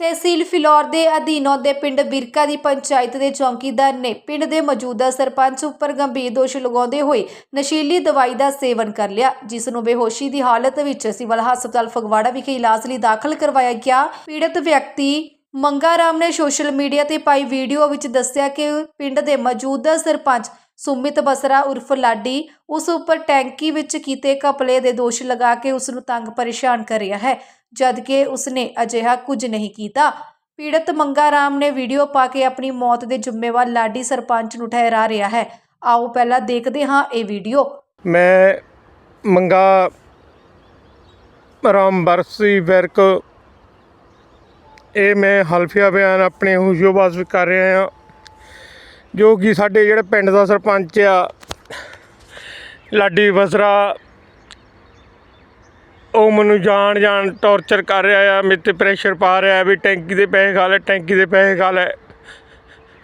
ਤਹਿਸੀਲ ਫਿਲੌਰ ਦੇ ਅਧੀਨ ਆਉਂਦੇ ਪਿੰਡ ਬਿਰਕਾ ਦੀ ਪੰਚਾਇਤ ਦੇ ਚੌਂਕੀਦਾਰ ਨੇ ਪਿੰਡ ਦੇ ਮੌਜੂਦਾ ਸਰਪੰਚ ਉੱਪਰ ਗੰਭੀਰ ਦੋਸ਼ ਲਗਾਉਂਦੇ ਹੋਏ ਨਸ਼ੀਲੀ ਦਵਾਈ ਦਾ ਸੇਵਨ ਕਰ ਲਿਆ, ਜਿਸ ਨੂੰ ਬੇਹੋਸ਼ੀ ਦੀ ਹਾਲਤ ਵਿੱਚ ਸਿਵਲ ਹਸਪਤਾਲ ਫਗਵਾੜਾ ਵਿਖੇ ਇਲਾਜ ਲਈ ਦਾਖਲ ਕਰਵਾਇਆ ਗਿਆ। ਪੀੜਤ ਵਿਅਕਤੀ ਮੰਗਾ ਰਾਮ ਨੇ ਸੋਸ਼ਲ ਮੀਡੀਆ ਤੇ ਪਾਈ ਵੀਡੀਓ ਵਿੱਚ ਦੱਸਿਆ ਕਿ ਪਿੰਡ ਦੇ ਮੌਜੂਦਾ ਸਰਪੰਚ ਸੁਮਿਤ ਬਸਰਾ ਉਰਫ ਲਾਡੀ ਉਸ ਉੱਪਰ ਟੈਂਕੀ ਵਿੱਚ ਕੀਤੇ ਕਪਲੇ ਦੇ ਦੋਸ਼ ਲਗਾ ਕੇ ਉਸ ਨੂੰ ਤੰਗ ਪਰੇਸ਼ਾਨ ਕਰ ਰਿਹਾ ਹੈ, ਜਦਕਿ ਉਸਨੇ ਅਜਿਹਾ ਕੁਝ ਨਹੀਂ ਕੀਤਾ। ਪੀੜਤ ਮੰਗਾ ਰਾਮ ਨੇ ਵੀਡੀਓ ਪਾ ਕੇ ਆਪਣੀ ਮੌਤ ਦੇ ਜ਼ਿੰਮੇਵਾਰ ਲਾਡੀ ਸਰਪੰਚ ਨੂੰ ਠਹਿਰਾ ਰਿਹਾ ਹੈ। ਆਓ ਪਹਿਲਾਂ ਦੇਖਦੇ ਹਾਂ ਇਹ ਵੀਡੀਓ। ਮੈਂ ਮੰਗਾ ਰਾਮ ਬਰਸੀ ਵਰਕ, ਇਹ ਮੈਂ ਹਲਫੀਆ ਬਿਆਨ ਆਪਣੇ ਹੁਸ਼ਿਓਬਾਜ਼ ਕਰ ਰਿਹਾ ਹਾਂ। ਜੋ ਕਿ ਸਾਡੇ ਜਿਹੜੇ ਪਿੰਡ ਦਾ ਸਰਪੰਚ ਆ, ਲਾਡੀ ਬਸਰਾ, ਉਹ ਮੈਨੂੰ ਜਾਣ ਜਾਣ ਟੌਰਚਰ ਕਰ ਰਿਹਾ ਆ, ਮੇਰੇ ਤੇ ਪ੍ਰੈਸ਼ਰ ਪਾ ਰਿਹਾ ਵੀ ਟੈਂਕੀ ਦੇ ਪੈਸੇ ਖਾ ਲੈ, ਟੈਂਕੀ ਦੇ ਪੈਸੇ ਖਾ ਲੈ।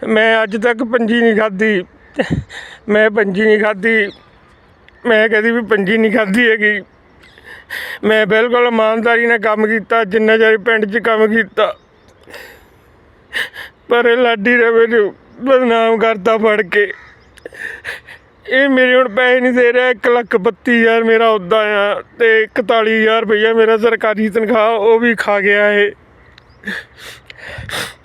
ਮੈਂ ਅੱਜ ਤੱਕ ਪੰਜੀ ਨਹੀਂ ਖਾਧੀ। ਮੈਂ ਪੰਜੀ ਨਹੀਂ ਖਾਧੀ। ਮੈਂ ਕਦੀ ਵੀ ਪੰਜੀ ਨਹੀਂ ਖਾਧੀ ਹੈਗੀ। ਮੈਂ ਬਿਲਕੁਲ ਇਮਾਨਦਾਰੀ ਨਾਲ ਕੰਮ ਕੀਤਾ, ਜਿੰਨਾ ਚਿਰ ਪਿੰਡ 'ਚ ਕੰਮ ਕੀਤਾ। ਪਰ ਇਹ ਲਾਡੀ ਨੇ ਮੈਨੂੰ ਬਦਨਾਮ ਕਰਤਾ ਫੜ ਕੇ। ਇਹ ਮੇਰੇ ਹੁਣ ਪੈਸੇ ਨਹੀਂ ਦੇ ਰਿਹਾ, ਇੱਕ ਲੱਖ ਬੱਤੀ ਹਜ਼ਾਰ ਮੇਰਾ ਉੱਦਾਂ ਆ ਤੇ 41000 ਰੁਪਈਆ ਮੇਰਾ ਸਰਕਾਰੀ ਤਨਖਾਹ, ਉਹ ਵੀ ਖਾ ਗਿਆ ਇਹ।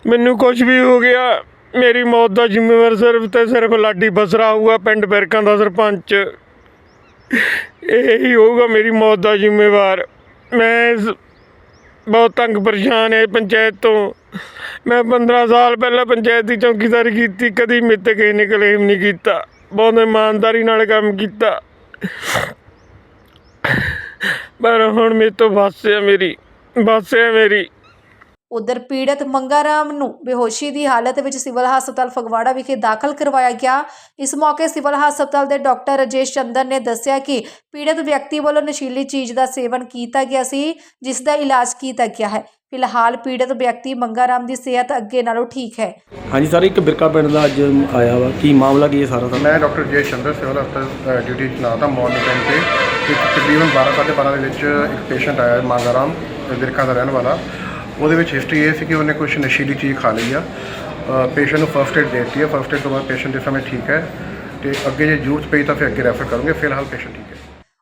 ਮੈਨੂੰ ਕੁਝ ਵੀ ਹੋ ਗਿਆ, ਮੇਰੀ ਮੌਤ ਦਾ ਜ਼ਿੰਮੇਵਾਰ ਸਿਰਫ ਤੇ ਸਿਰਫ ਲਾਡੀ ਬਸਰਾ ਹੋਊਗਾ, ਪਿੰਡ ਬਿਰਕਾਂ ਦਾ ਸਰਪੰਚ। ਇਹ ਹੀ ਹੋਊਗਾ ਮੇਰੀ ਮੌਤ ਦਾ ਜ਼ਿੰਮੇਵਾਰ। ਮੈਂ ਬਹੁਤ ਤੰਗ ਪਰੇਸ਼ਾਨ ਹੈ ਪੰਚਾਇਤ ਤੋਂ। ਮੈਂ 15 ਸਾਲ ਪਹਿਲਾਂ ਪੰਚਾਇਤ ਦੀ ਚੌਕੀਦਾਰੀ ਕੀਤੀ, ਕਦੀ ਮੇਰੇ ਤੇ ਕਿਸੇ ਨੇ ਕਲੇਮ ਨਹੀਂ ਕੀਤਾ। ਬਹੁਤ ਇਮਾਨਦਾਰੀ ਨਾਲ ਕੰਮ ਕੀਤਾ। ਪਰ ਹੁਣ ਮੇਰੇ ਤੋਂ ਬਸ ਹੈ ਮੇਰੀ, ਬਸ ਹੈ ਮੇਰੀ। ਉਧਰ ਪੀੜਤ ਮੰਗਾ ਰਾਮ ਨੂੰ ਬੇਹੋਸ਼ੀ ਦੀ ਹਾਲਤ ਵਿੱਚ ਸਿਵਲ ਹਸਪਤਾਲ ਫਗਵਾੜਾ ਵਿਖੇ ਦਾਖਲ ਕਰਵਾਇਆ ਗਿਆ। ਇਸ ਮੌਕੇ ਸਿਵਲ ਹਸਪਤਾਲ ਦੇ ਡਾਕਟਰ ਰਜੇਸ਼ ਚੰਦਰ ਨੇ ਦੱਸਿਆ ਕਿ ਪੀੜਤ ਵਿਅਕਤੀ ਵੱਲੋਂ ਨਸ਼ੀਲੀ ਚੀਜ਼ ਦਾ ਸੇਵਨ ਕੀਤਾ ਗਿਆ ਸੀ ਜਿਸ ਦਾ ਇਲਾਜ ਕੀਤਾ ਗਿਆ ਹੈ। ਫਿਲਹਾਲ ਪੀੜਤ ਵਿਅਕਤੀ ਮੰਗਾ ਰਾਮ ਦੀ ਸਿਹਤ ਅੱਗੇ ਨਾਲੋਂ ਠੀਕ ਹੈ। ਹਾਂਜੀ ਸਰ ਇੱਕ ਬਿਰਕਾ ਪਿੰਡ ਦਾ ਅੱਜ ਆਇਆ ਵਾ। ਕੀ ਮਾਮਲਾ ਕੀ ਹੈ ਸਾਰਾ ਦਾ ਮੈਂ ਡਾਕਟਰ ਜੇ ਚੰਦਰ ਸਿਵਲ ਹਸਪਤਾਲ ਡਿਊਟੀ ਚਲਾ ਤਾ ਮਾਰਨਿੰਗ ਟਾਈਮ ਤੇ। ਤਕਰੀਬਨ 12 ਸਾਢੇ 12 ਦੇ ਵਿੱਚ ਇੱਕ ਪੇਸ਼ੈਂਟ ਆਇਆ ਮੰਗਾਰਾਮ ਵਿਰਕਾ ਦਾ ਰਹਿਣ ਵਾਲਾ। ਉਹਦੇ ਵਿੱਚ ਹਿਸਟਰੀ ਇਹ ਸੀ ਕਿ ਉਹਨੇ ਕੁਝ ਨਸ਼ੀਲੀ ਚੀਜ਼ ਖਾ ਲਈ ਆ। ਪੇਸ਼ੈਂਟ ਨੂੰ ਫਰਸਟ ਏਡ ਦਿੱਤੀ ਹੈ ਫਰਸਟ ਏਡ ਤੋਂ ਬਾਅਦ ਪੇਸ਼ੈਂਟ ਇਸ ਸਮੇਂ ਠੀਕ ਹੈ ਤੇ ਅੱਗੇ ਜੇ ਜ਼ਰੂਰਤ ਪਈ ਤਾਂ ਫਿਰ ਅੱਗੇ ਰੈਫਰ ਕਰਾਂਗੇ, ਫਿਲਹਾਲ ਪੇਸ਼ੈਂਟ ਠੀਕ ਹੈ।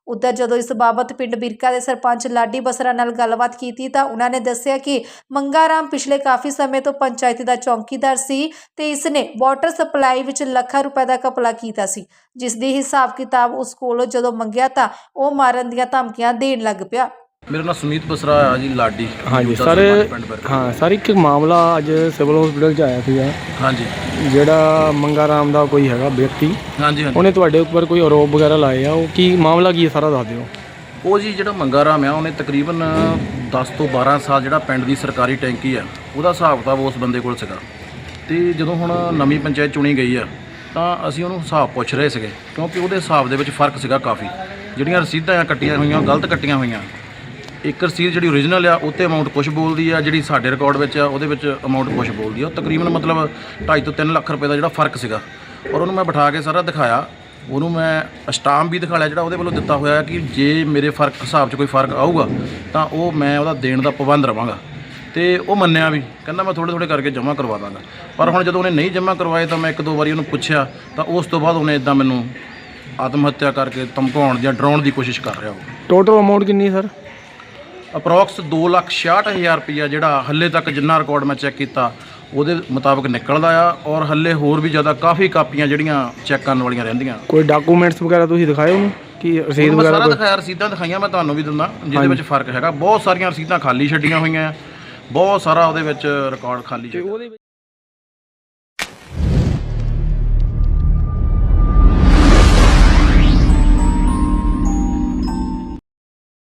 ਉਧਰ ਜਦੋਂ ਇਸ ਬਾਬਤ ਪਿੰਡ ਬਿਰਕਾ ਦੇ ਸਰਪੰਚ ਲਾਡੀ ਬਸਰਾ ਨਾਲ ਗੱਲਬਾਤ ਕੀਤੀ ਤਾਂ ਉਹਨਾਂ ਨੇ ਦੱਸਿਆ ਕਿ ਮੰਗਾ ਰਾਮ ਪਿਛਲੇ ਕਾਫੀ ਸਮੇਂ ਤੋਂ ਪੰਚਾਇਤ ਦਾ ਚੌਕੀਦਾਰ ਸੀ ਤੇ ਇਸ ਨੇ ਵਾਟਰ ਸਪਲਾਈ ਵਿੱਚ ਲੱਖਾਂ ਰੁਪਏ ਦਾ ਕਪਲਾ ਕੀਤਾ ਸੀ। ਜਿਸ ਦੀ ਹਿਸਾਬ ਕਿਤਾਬ ਉਸ ਕੋਲੋਂ ਜਦੋਂ ਮੰਗਿਆ ਤਾਂ ਉਹ ਮਾਰਨ ਦੀਆਂ ਧਮਕੀਆਂ ਦੇਣ ਲੱਗ ਪਿਆ। ਮੇਰਾ ਨਾਮ ਸੁਮੀਤ ਬਸਰਾ ਆ ਜੀ ਲਾਡੀ। ਹਾਂਜੀ ਸਰ ਸਰਪੰਚ ਪਿੰਡ ਬਿਰਕਾ। ਹਾਂ ਸਰ ਇੱਕ ਮਾਮਲਾ ਅੱਜ ਸਿਵਲ ਹਸਪੀਟਲ 'ਚ ਆਇਆ ਸੀਗਾ। ਹਾਂਜੀ। ਜਿਹੜਾ ਮੰਗਾ ਰਾਮ ਦਾ ਕੋਈ ਹੈਗਾ ਵਿਅਕਤੀ ਹਾਂਜੀ ਹਾਂਜੀ। ਉਹਨੇ ਤੁਹਾਡੇ ਉੱਪਰ ਕੋਈ ਆਰੋਪ ਵਗੈਰਾ ਲਾਏ ਆ? ਉਹ ਕੀ ਮਾਮਲਾ ਕੀ ਹੈ ਸਾਰਾ ਦੱਸ ਦਿਓ। ਉਹ ਜੀ ਜਿਹੜਾ ਮੰਗਾ ਰਾਮ ਆ ਉਹਨੇ ਤਕਰੀਬਨ 10 ਤੋਂ 12 ਸਾਲ ਜਿਹੜਾ ਪਿੰਡ ਦੀ ਸਰਕਾਰੀ ਟੈਂਕੀ ਆ ਉਹਦਾ ਹਿਸਾਬ ਕਿਤਾਬ ਉਸ ਬੰਦੇ ਕੋਲ ਸੀਗਾ। ਤੇ ਜਦੋਂ ਹੁਣ ਨਵੀਂ ਪੰਚਾਇਤ ਚੁਣੀ ਗਈ ਆ ਤਾਂ ਅਸੀਂ ਉਹਨੂੰ ਹਿਸਾਬ ਪੁੱਛ ਰਹੇ ਸੀਗੇ ਕਿਉਂਕਿ ਉਹਦੇ ਹਿਸਾਬ ਦੇ ਵਿੱਚ ਫ਼ਰਕ ਸੀਗਾ ਕਾਫੀ। ਜਿਹੜੀਆਂ ਰਸੀਦਾਂ ਆ ਕੱਟੀਆਂ ਹੋਈਆਂ ਉਹ ਗਲਤ ਕੱਟੀਆਂ ਹੋਈਆਂ ਇੱਕ ਰਸੀਦ ਜਿਹੜੀ ਓਰੀਜਨਲ ਆ, ਉਹ 'ਤੇ ਅਮਾਉਂਟ ਕੁਝ ਬੋਲਦੀ ਆ, ਜਿਹੜੀ ਸਾਡੇ ਰਿਕਾਰਡ ਵਿੱਚ ਆ, ਉਹਦੇ ਵਿੱਚ ਅਮਾਉਂਟ ਕੁਝ ਬੋਲਦੀ ਆ। ਉਹ ਤਕਰੀਬਨ ਮਤਲਬ 2.5 ਤੋਂ 3 ਲੱਖ ਰੁਪਏ ਦਾ ਜਿਹੜਾ ਫ਼ਰਕ ਸੀਗਾ। ਔਰ ਉਹਨੂੰ ਮੈਂ ਬਿਠਾ ਕੇ ਸਾਰਾ ਦਿਖਾਇਆ। ਉਹਨੂੰ ਮੈਂ ਸਟਾਮ ਵੀ ਦਿਖਾ ਲਿਆ, ਜਿਹੜਾ ਉਹਦੇ ਵੱਲੋਂ ਦਿੱਤਾ ਹੋਇਆ ਕਿ ਜੇ ਮੇਰੇ ਫ਼ਰਕ, ਹਿਸਾਬ 'ਚ ਕੋਈ ਫ਼ਰਕ ਆਊਗਾ, ਤਾਂ ਉਹ ਮੈਂ ਉਹਦਾ ਦੇਣ ਦਾ ਪਾਬੰਦ ਰਵਾਂਗਾ। ਤੇ ਉਹ ਮੰਨਿਆ ਵੀ, ਕਹਿੰਦਾ ਮੈਂ ਥੋੜੇ ਥੋੜੇ ਕਰਕੇ ਜਮ੍ਹਾਂ ਕਰਵਾ ਦਾਂਗਾ। ਪਰ ਹੁਣ ਜਦੋਂ ਉਹਨੇ ਨਹੀਂ ਜਮ੍ਹਾਂ ਕਰਵਾਏ, ਤਾਂ ਮੈਂ ਇੱਕ ਦੋ ਵਾਰੀ ਉਹਨੂੰ ਪੁੱਛਿਆ, ਤਾਂ ਉਸ ਤੋਂ ਬਾਅਦ ਉਹਨੇ ਇਦਾਂ ਮੈਨੂੰ ਆਤਮ ਹੱਤਿਆ ਕਰਕੇ ਧਮਕਾਉਣ ਜਾਂ ਡਰਾਉਣ ਦੀ ਕੋਸ਼ਿਸ਼ ਕਰ ਰਿਹਾ ਉਹ। ਟੋਟਲ ਅਮਾਉਂਟ ਕਿੰਨੀ ਸਰ? ਅਪਰੋਕਸ 266000 ਰੁਪਈਆ ਜਿਹੜਾ ਹੱਲੇ ਤੱਕ ਜਿੰਨਾ ਰਿਕਾਰਡ ਮੈਂ ਚੈੱਕ ਕੀਤਾ ਉਹਦੇ ਮੁਤਾਬਕ ਨਿਕਲਦਾ ਆ ਔਰ ਹੱਲੇ ਹੋਰ ਵੀ ਜ਼ਿਆਦਾ ਕਾਫੀ ਕਾਪੀਆਂ ਜਿਹੜੀਆਂ ਚੈੱਕ ਕਰਨ ਵਾਲੀਆਂ ਰਹਿੰਦੀਆਂ। ਕੋਈ ਡਾਕੂਮੈਂਟਸ ਵਗੈਰਾ ਤੁਸੀਂ ਦਿਖਾਏ ਉਹਨੂੰ? ਕੀ ਰਸੀਦ ਵਗੈਰਾ ਸਾਰਾ ਦਿਖਾਇਆ ਰਸੀਦਾਂ ਦਿਖਾਈਆਂ ਮੈਂ ਤੁਹਾਨੂੰ ਵੀ ਦਿੰਦਾ ਜਿਹਦੇ ਵਿੱਚ ਫ਼ਰਕ ਹੈਗਾ। ਬਹੁਤ ਸਾਰੀਆਂ ਰਸੀਦਾਂ ਖਾਲੀ ਛੱਡੀਆਂ ਹੋਈਆਂ ਆ। ਬਹੁਤ ਸਾਰਾ ਉਹਦੇ ਵਿੱਚ ਰਿਕਾਰਡ ਖਾਲੀ ਛੱਡਿਆ।